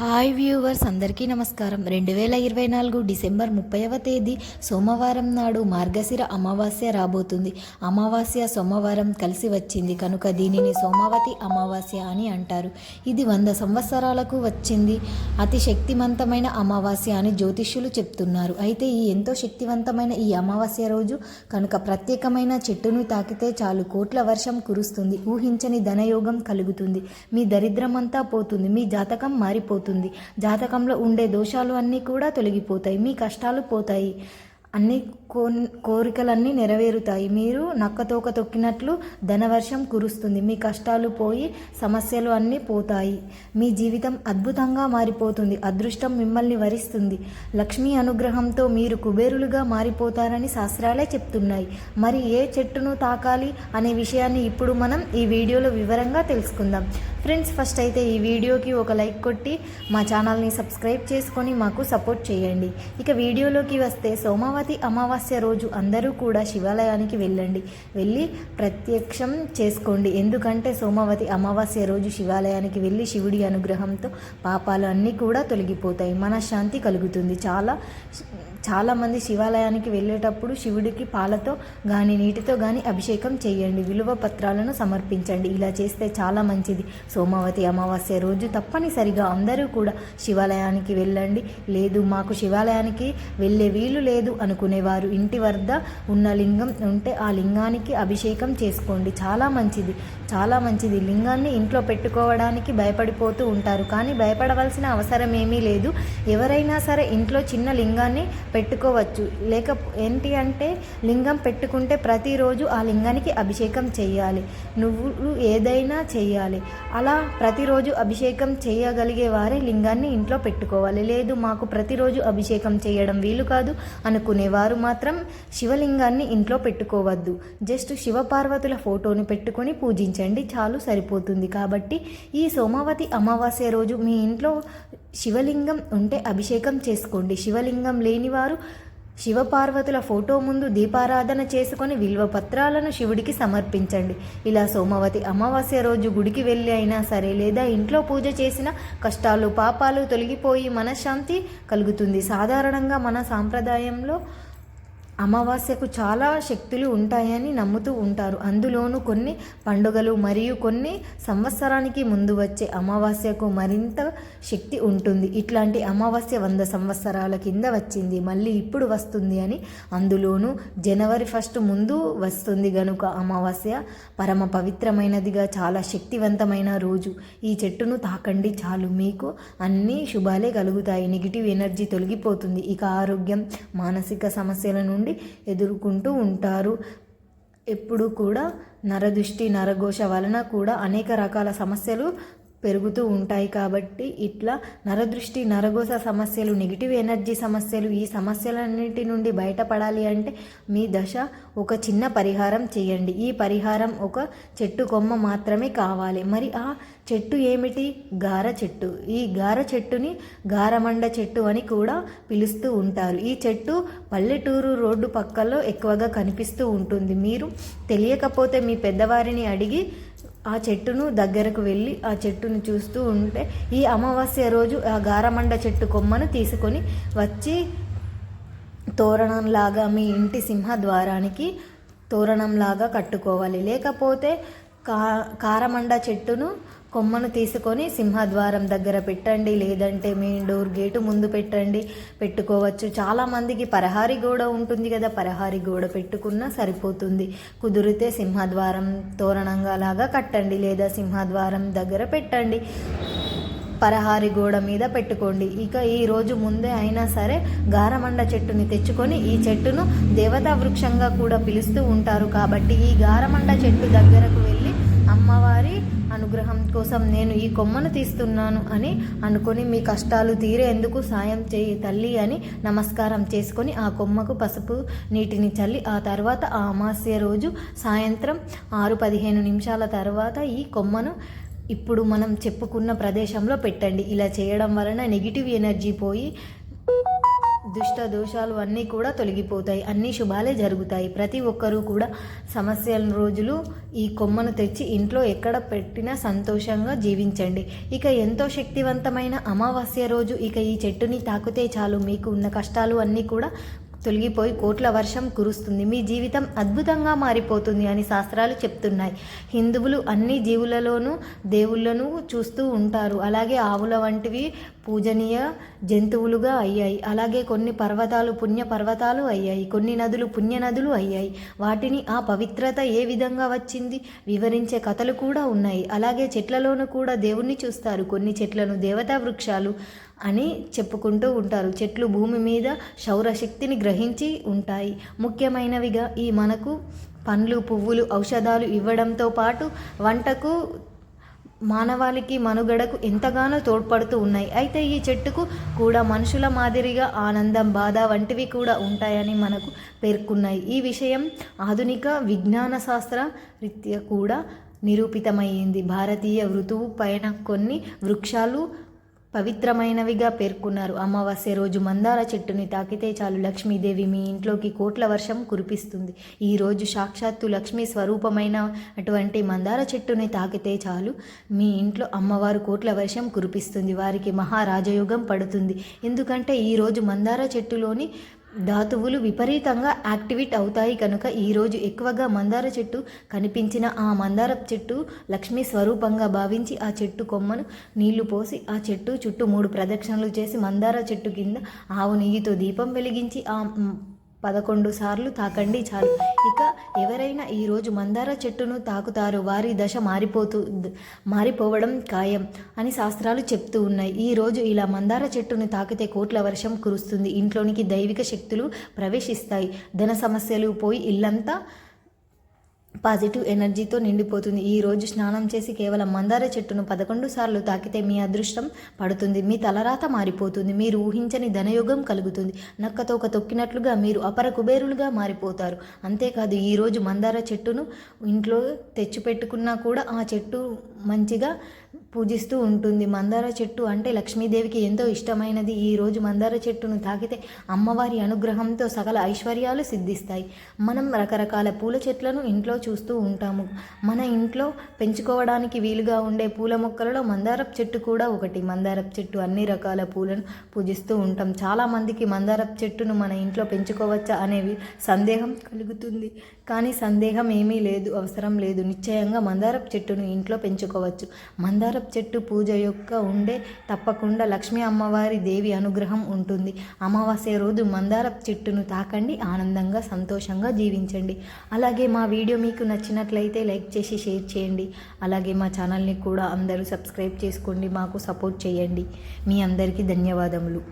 Hi viewers అందరికీ నమస్కారం. రెండు వేల ఇరవై నాలుగు డిసెంబర్ ముప్పైవ తేదీ సోమవారం నాడు మార్గశిర అమావాస్య రాబోతుంది. అమావాస్య సోమవారం కలిసి వచ్చింది కనుక దీనిని సోమావతి అమావాస్య అని అంటారు. ఇది వంద సంవత్సరాలకు వచ్చింది. అతి శక్తివంతమైన అమావాస్య అని జ్యోతిష్యులు చెప్తున్నారు. అయితే ఈ ఎంతో శక్తివంతమైన ఈ అమావాస్య రోజు కనుక ప్రత్యేకమైన చెట్టును తాకితే చాలు కోట్ల వర్షం కురుస్తుంది. ఊహించని ధనయోగం కలుగుతుంది. మీ దరిద్రమంతా పోతుంది. మీ జాతకం మారిపోతుంది. జాతకంలో ఉండే దోషాలు అన్నీ కూడా తొలగిపోతాయి. మీ కష్టాలు పోతాయి. అన్ని కో కోరికలన్నీ నెరవేరుతాయి. మీరు నక్కతోక తొక్కినట్లు ధనవర్షం కురుస్తుంది. మీ కష్టాలు పోయి సమస్యలు అన్నీ పోతాయి. మీ జీవితం అద్భుతంగా మారిపోతుంది. అదృష్టం మిమ్మల్ని వరిస్తుంది. లక్ష్మీ అనుగ్రహంతో మీరు కుబేరులుగా మారిపోతారని శాస్త్రాలే చెప్తున్నాయి. మరి ఏ చెట్టును తాకాలి అనే విషయాన్ని ఇప్పుడు మనం ఈ వీడియోలో వివరంగా తెలుసుకుందాం. ఫ్రెండ్స్ ఫస్ట్ అయితే ఈ వీడియోకి ఒక లైక్ కొట్టి మా ఛానల్ని సబ్స్క్రైబ్ చేసుకొని మాకు సపోర్ట్ చేయండి. ఇక వీడియోలోకి వస్తే అమరావతి అమావాస్య రోజు అందరూ కూడా శివాలయానికి వెళ్ళండి. వెళ్ళి ప్రత్యక్షం చేసుకోండి. ఎందుకంటే సోమవతి అమావాస్య రోజు శివాలయానికి వెళ్ళి శివుడి అనుగ్రహంతో పాపాలు అన్నీ కూడా తొలగిపోతాయి. మనశ్శాంతి కలుగుతుంది. చాలా చాలామంది శివాలయానికి వెళ్ళేటప్పుడు శివుడికి పాలతో కానీ నీటితో కానీ అభిషేకం చేయండి. విలువ పత్రాలను సమర్పించండి. ఇలా చేస్తే చాలా మంచిది. సోమవతి అమావాస్య రోజు తప్పనిసరిగా అందరూ కూడా శివాలయానికి వెళ్ళండి. లేదు మాకు శివాలయానికి వెళ్ళే వీలు లేదు అనుకునేవారు. ఇంటి వద్ద ఉన్న లింగం ఉంటే ఆ లింగానికి అభిషేకం చేసుకోండి. చాలా మంచిది. చాలా మంచిది. లింగాన్ని ఇంట్లో పెట్టుకోవడానికి భయపడిపోతూ ఉంటారు. కానీ భయపడవలసిన అవసరం ఏమీ లేదు. ఎవరైనా సరే ఇంట్లో చిన్న లింగాన్ని పెట్టుకోవచ్చు. లేక ఏంటి అంటే లింగం పెట్టుకుంటే ప్రతిరోజు ఆ లింగానికి అభిషేకం చేయాలి. నువ్వు ఏదైనా చేయాలి. అలా ప్రతిరోజు అభిషేకం చేయగలిగే వారే లింగాన్ని ఇంట్లో పెట్టుకోవాలి. లేదు మాకు ప్రతిరోజు అభిషేకం చేయడం వీలు కాదు అనుకునేవారు మాత్రం శివలింగాన్ని ఇంట్లో పెట్టుకోవద్దు. జస్ట్ శివపార్వతుల ఫోటోని పెట్టుకొని పూజించండి చాలు సరిపోతుంది. కాబట్టి ఈ సోమావతి అమావాస్య రోజు మీ ఇంట్లో శివలింగం ఉంటే అభిషేకం చేసుకోండి. శివలింగం లేనివారు శివపార్వతుల ఫోటో ముందు దీపారాధన చేసుకొని విల్వ పత్రాలను శివుడికి సమర్పించండి. ఇలా సోమవతి అమావాస్య రోజు గుడికి వెళ్ళి అయినా సరే లేదా ఇంట్లో పూజ చేసిన కష్టాలు పాపాలు తొలగిపోయి మనశ్శాంతి కలుగుతుంది. సాధారణంగా మన సాంప్రదాయంలో అమావాస్యకు చాలా శక్తులు ఉంటాయని నమ్ముతూ ఉంటారు. అందులోనూ కొన్ని పండుగలు మరియు కొన్ని సంవత్సరానికి ముందు వచ్చే అమావాస్యకు మరింత శక్తి ఉంటుంది. ఇట్లాంటి అమావాస్య వంద సంవత్సరాల కింద వచ్చింది. మళ్ళీ ఇప్పుడు వస్తుంది అని అందులోనూ జనవరి ఫస్ట్ ముందు వస్తుంది గనుక అమావాస్య పరమ పవిత్రమైనదిగా చాలా శక్తివంతమైన రోజు. ఈ చెట్టును తాకండి చాలు. మీకు అన్ని శుభాలే కలుగుతాయి. నెగిటివ్ ఎనర్జీ తొలగిపోతుంది. ఇక ఆరోగ్యం మానసిక సమస్యల నుండి నుండి ఎదుర్కొంటూ ఉంటారు. ఎప్పుడు కూడా నరదృష్టి నరఘోష వలన కూడా అనేక రకాల సమస్యలు పెరుగుతూ ఉంటాయి కాబట్టి ఇట్లా నరదృష్టి నరగోస సమస్యలు నెగిటివ్ ఎనర్జీ సమస్యలు ఈ సమస్యలన్నిటి నుండి బయటపడాలి అంటే మీ దశ ఒక చిన్న పరిహారం చేయండి. ఈ పరిహారం ఒక చెట్టు కొమ్మ మాత్రమే కావాలి. మరి ఆ చెట్టు ఏమిటి? గార చెట్టు. ఈ గార చెట్టుని గారమండ చెట్టు అని కూడా పిలుస్తూ ఉంటారు. ఈ చెట్టు పల్లెటూరు రోడ్డు పక్కలో ఎక్కువగా కనిపిస్తూ ఉంటుంది. మీరు తెలియకపోతే మీ పెద్దవారిని అడిగి ఆ చెట్టును దగ్గరకు వెళ్ళి ఆ చెట్టును చూస్తూ ఉంటే ఈ అమావాస్య రోజు ఆ గారమండ చెట్టు కొమ్మను తీసుకొని వచ్చి తోరణంలాగా మీ ఇంటి సింహద్వారానికి తోరణంలాగా కట్టుకోవాలి. లేకపోతే కా కారమండ చెట్టును కొమ్మను తీసుకొని సింహద్వారం దగ్గర పెట్టండి లేదంటే మెయిన్ డోర్ గేటు ముందు పెట్టండి పెట్టుకోవచ్చు. చాలామందికి పరహారి గోడ ఉంటుంది కదా పరహారి గోడ పెట్టుకున్నా సరిపోతుంది. కుదిరితే సింహద్వారం తోరణంగా లాగా కట్టండి లేదా సింహద్వారం దగ్గర పెట్టండి. పరహారి గోడ మీద పెట్టుకోండి. ఇక ఈ రోజు ముందే అయినా సరే గారమండ చెట్టుని తెచ్చుకొని ఈ చెట్టును దేవతా వృక్షంగా కూడా పిలుస్తూ ఉంటారు. కాబట్టి ఈ గారమండ చెట్టు దగ్గరకు వెళ్ళి అమ్మవారి అనుగ్రహం కోసం నేను ఈ కొమ్మను తీస్తున్నాను అని అనుకొని మీ కష్టాలు తీరేందుకు సాయం చేయి తల్లి అని నమస్కారం చేసుకొని ఆ కొమ్మకు పసుపు నీటిని చల్లి ఆ తర్వాత ఆ అమాస్య రోజు సాయంత్రం ఆరు పదిహేను నిమిషాల తర్వాత ఈ కొమ్మను ఇప్పుడు మనం చెప్పుకున్న ప్రదేశంలో పెట్టండి. ఇలా చేయడం వలన నెగిటివ్ ఎనర్జీ పోయి దుష్ట దోషాలు అన్నీ కూడా తొలగిపోతాయి. అన్ని శుభాలే జరుగుతాయి. ప్రతి ఒక్కరూ కూడా సమస్యల రోజులు ఈ కొమ్మను తెచ్చి ఇంట్లో ఎక్కడ పెట్టినా సంతోషంగా జీవించండి. ఇక ఎంతో శక్తివంతమైన అమావాస్య రోజు ఇక ఈ చెట్టుని తాకితే చాలు. మీకు ఉన్న కష్టాలు అన్నీ కూడా తొలగిపోయి కోట్ల వర్షం కురుస్తుంది. మీ జీవితం అద్భుతంగా మారిపోతుంది అని శాస్త్రాలు చెప్తున్నాయి. హిందువులు అన్ని జీవులలోనూ దేవుళ్ళను చూస్తూ ఉంటారు. అలాగే ఆవుల వంటివి పూజనీయ జంతువులుగా అయ్యాయి. అలాగే కొన్ని పర్వతాలు పుణ్య పర్వతాలు అయ్యాయి. కొన్ని నదులు పుణ్య నదులు అయ్యాయి. వాటిని ఆ పవిత్రత ఏ విధంగా వచ్చింది వివరించే కథలు కూడా ఉన్నాయి. అలాగే చెట్లలోనూ కూడా దేవుణ్ణి చూస్తారు. కొన్ని చెట్లను దేవతా వృక్షాలు అని చెప్పుకుంటూ ఉంటారు. చెట్లు భూమి మీద శౌరశక్తిని గ్రహించి ఉంటాయి. ముఖ్యమైనవిగా ఈ మనకు పండ్లు పువ్వులు ఔషధాలు ఇవ్వడంతో పాటు వంటకు మానవాళికి మనుగడకు ఎంతగానో తోడ్పడుతూ ఉన్నాయి. అయితే ఈ చెట్టుకు కూడా మనుషుల మాదిరిగా ఆనందం బాధ వంటివి కూడా ఉంటాయని మనకు పేర్కొన్నాయి. ఈ విషయం ఆధునిక విజ్ఞాన శాస్త్ర రీత్యా కూడా నిరూపితమైంది భారతీయ ఋతువు పైన కొన్ని వృక్షాలు పవిత్రమైనవిగా పేర్కొన్నారు. అమావాస్య రోజు మందార చెట్టుని తాకితే చాలు లక్ష్మీదేవి మీ ఇంట్లోకి కోట్ల వర్షం కురిపిస్తుంది. ఈరోజు సాక్షాత్తు లక్ష్మీ స్వరూపమైన అటువంటి మందార చెట్టుని తాకితే చాలు మీ ఇంట్లో అమ్మవారు కోట్ల వర్షం కురిపిస్తుంది. వారికి మహారాజయోగం పడుతుంది. ఎందుకంటే ఈరోజు మందార చెట్టులోని ధాతువులు విపరీతంగా యాక్టివేట్ అవుతాయి కనుక ఈరోజు ఎక్కువగా మందార చెట్టు కనిపించిన ఆ మందార చెట్టు లక్ష్మీ స్వరూపంగా భావించి ఆ చెట్టు కొమ్మను నీళ్ళు పోసి ఆ చెట్టు చుట్టూ మూడు ప్రదక్షిణలు చేసి మందార చెట్టు కింద ఆవు నెయ్యితో దీపం వెలిగించి ఆ పదకొండు సార్లు తాకండి చాలు. ఇక ఎవరైనా ఈరోజు మందార చెట్టును తాకుతారో వారి దశ మారిపోతూ మారిపోవడం ఖాయం అని శాస్త్రాలు చెప్తూ ఉన్నాయి. ఈ రోజు ఇలా మందార చెట్టును తాకితే కోట్ల వర్షం కురుస్తుంది. ఇంట్లోనికి దైవిక శక్తులు ప్రవేశిస్తాయి. ధన సమస్యలు పోయి ఇల్లంతా పాజిటివ్ ఎనర్జీతో నిండిపోతుంది. ఈ రోజు స్నానం చేసి కేవలం మందార చెట్టును పదకొండు సార్లు తాకితే మీ అదృష్టం పడుతుంది. మీ తలరాత మారిపోతుంది. మీరు ఊహించని ధనయోగం కలుగుతుంది. నక్కతో ఒక తొక్కినట్లుగా మీరు అపర కుబేరులుగా మారిపోతారు. అంతేకాదు ఈ రోజు మందార చెట్టును ఇంట్లో తెచ్చిపెట్టుకున్నా కూడా ఆ చెట్టు మంచిగా పూజిస్తూ ఉంటుంది. మందార చెట్టు అంటే లక్ష్మీదేవికి ఎంతో ఇష్టమైనది. ఈ రోజు మందార చెట్టును తాకితే అమ్మవారి అనుగ్రహంతో సకల ఐశ్వర్యాలు సిద్ధిస్తాయి. మనం రకరకాల పూల చెట్లను ఇంట్లో చూస్తూ ఉంటాము. మన ఇంట్లో పెంచుకోవడానికి వీలుగా ఉండే పూల మొక్కలలో మందారపు చెట్టు కూడా ఒకటి. మందారపు చెట్టు అన్ని రకాల పూలను పూజిస్తూ ఉంటాం. చాలామందికి మందారపు చెట్టును మన ఇంట్లో పెంచుకోవచ్చా అనేవి సందేహం కలుగుతుంది. కానీ సందేహం ఏమీ లేదు అవసరం లేదు. నిశ్చయంగా మందారపు చెట్టును ఇంట్లో పెంచుకోవచ్చు. మందార మందారపు చెట్టు పూజ యొక్క ఉండే తప్పకుండా లక్ష్మీ అమ్మవారి దేవి అనుగ్రహం ఉంటుంది. అమావాస్య రోజు మందారపు చెట్టును తాకండి ఆనందంగా సంతోషంగా జీవించండి. అలాగే మా వీడియో మీకు నచ్చినట్లయితే లైక్ చేసి షేర్ చేయండి. అలాగే మా ఛానల్ని కూడా అందరూ సబ్స్క్రైబ్ చేసుకోండి మాకు సపోర్ట్ చేయండి. మీ అందరికీ ధన్యవాదములు.